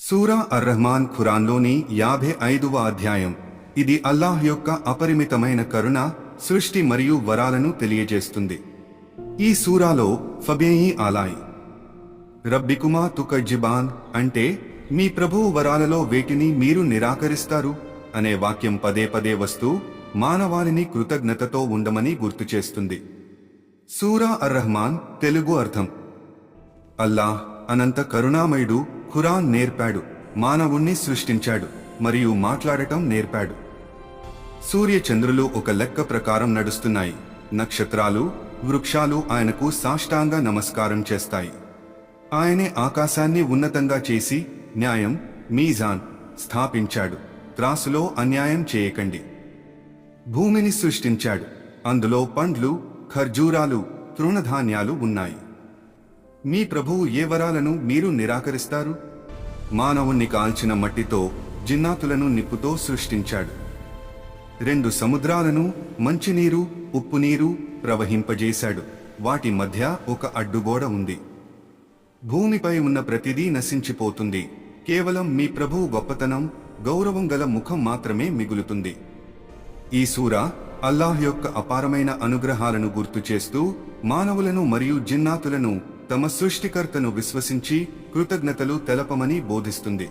సూరా అర్రహ్మాన్ ఖురాన్లోని యాభై ఐదవ అధ్యాయం. ఇది అల్లాహ్ యొక్క అపరిమితమైన కరుణ సృష్టి మరియు వరాలను తెలియజేస్తుంది. ఈ సూరాలో ఫబేయి ఆలాయ్ రబ్బికుమా తుకజ్జిబాన్ అంటే మీ ప్రభువు వరాలలో వేటిని మీరు నిరాకరిస్తారు అనే వాక్యం పదే పదే వస్తూ మానవాళిని కృతజ్ఞతతో ఉండమని గుర్తు చేస్తుంది. సూరా అర్రహ్మాన్ తెలుగు అర్థం అల్లాహ్ అనంత కరుణామయుడు ఖురాన్ నేర్పాడు మానవుణ్ణి సృష్టించాడు మరియు మాట్లాడటం నేర్పాడు. సూర్యచంద్రులు ఒక లెక్క ప్రకారం నడుస్తున్నాయి. నక్షత్రాలు వృక్షాలు ఆయనకు సాష్టాంగ నమస్కారం చేస్తాయి. ఆయనే ఆకాశాన్ని ఉన్నతంగా చేసి న్యాయం మీజాన్ స్థాపించాడు. త్రాసులో అన్యాయం చేయకండి. భూమిని సృష్టించాడు. అందులో పండ్లు ఖర్జూరాలు తృణధాన్యాలు ఉన్నాయి. మీ ప్రభువు ఏ వరాలను మీరు నిరాకరిస్తారు? మానవుణ్ణి కాల్చిన మట్టితో జిన్నాతులను నిప్పుతో సృష్టించాడు. రెండు సముద్రాలను మంచినీరు ఉప్పునీరు ప్రవహింపజేశాడు. వాటి మధ్య ఒక అడ్డుగోడ ఉంది. భూమిపై ఉన్న ప్రతిదీ నశించిపోతుంది. కేవలం మీ ప్రభువు గొప్పతనం గౌరవం గల ముఖం మాత్రమే మిగులుతుంది. ఈ సూర అల్లాహ్ యొక్క అపారమైన అనుగ్రహాలను గుర్తు చేస్తూ మానవులను మరియు జిన్నాతులను తమ సృష్టికర్తను విశ్వసించి కృతజ్ఞతలు తెలపమని బోధిస్తుంది.